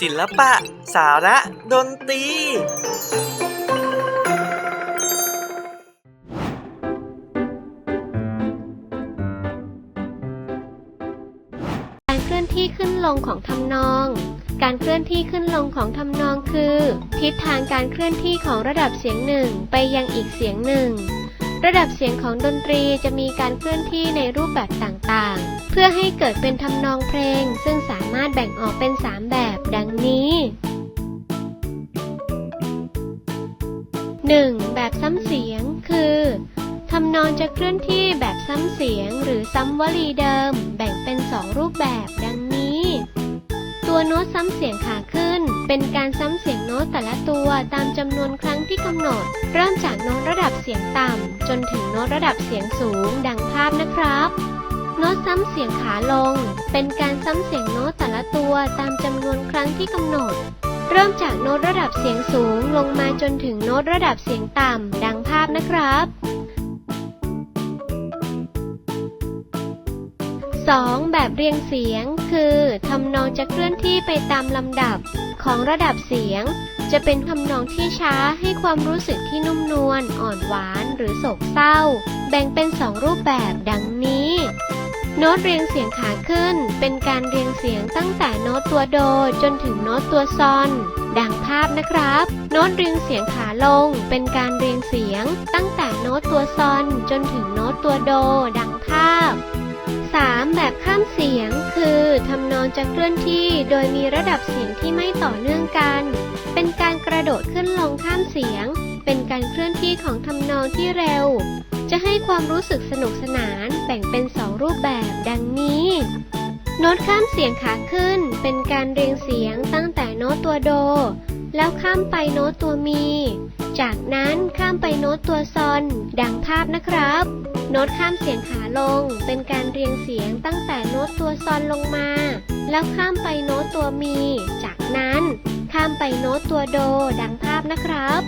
ศิลปะ สาระ ดนตรี การเคลื่อนที่ขึ้นลงของทำนอง การเคลื่อนที่ขึ้นลงของทำนองคือ ทิศทางการเคลื่อนที่ของระดับเสียงหนึ่งไปยังอีกเสียงหนึ่ง ระดับเสียงของดนตรีจะมีการเคลื่อนที่ในรูปแบบต่างๆ เพื่อให้เกิดเป็นทำนองเพลง ซึ่งสามารถแบ่งออกเป็น 3 แบบ ดังนี้ 1. แบบซ้ำเสียง คือทำนองจะเคลื่อนที่แบบซ้ำเสียง หรือซ้ำวลีเดิม แบ่งเป็น 2 รูปแบบ ดังนี้ ตัวโน้ตซ้ำเสียงขาขึ้น เป็นการซ้ำเสียงโน้ตแต่ละตัวตามจำนวนครั้งที่กำหนด เริ่มจากโน้ตระดับเสียงต่ำ จนถึงโน้ตระดับเสียงสูง ดังภาพนะครับโน้ตซ้ำเสียงขาลง เป็นการซ้ำเสียงโน้ตแต่ละตัวตามจำนวนครั้งที่กำหนด เริ่มจากโน้ตระดับเสียงสูงลงมาจนถึงโน้ตระดับเสียงต่ำ ดังภาพนะครับ 2. แบบเรียงเสียง คือทำนองจะเคลื่อนที่ไปตามลำดับของระดับเสียง จะเป็นทำนองที่ช้าให้ความรู้สึกที่นุ่มนวลอ่อนหวานหรือโศกเศร้า แบ่งเป็น2รูปแบบดังนี้ โน้ตเรียงเสียงขาขึ้น เป็นการเรียงเสียงตั้งแต่โน้ตตัวโดจนถึงโน้ตตัวซอน ดังภาพนะครับ โน้ตเรียงเสียงขาลง เป็นการเรียงเสียง ตั้งแต่โน้ตตัวซอน จนถึงโน้ตตัวโด ดังภาพ เสียงคือทำนองจะเคลื่อนที่โดยมีระดับเสียงที่ไม่ต่อเนื่องกัน เป็นการกระโดดขึ้นลงข้ามเสียง เป็นการเคลื่อนที่ของทำนองที่เร็ว จะให้ความรู้สึกสนุกสนานแบ่งเป็น2รูปแบบดังนี้โน้ตข้ามเสียงขาขึ้น เป็นการเรียงเสียงตั้งแต่โน้ตตัวโด แล้วข้ามไปโน้ตตัวมี จากนั้นข้ามไปโน้ตตัวซอน ดังภาพนะครับ โน้ตข้ามเสียงขาลง เป็นการเรียงเสียงตั้งแต่โน้ตตัวซอนลงมา แล้วข้ามไปโน้ตตัวมี จากนั้นข้ามไปโน้ตตัวโด ดังภาพนะครับ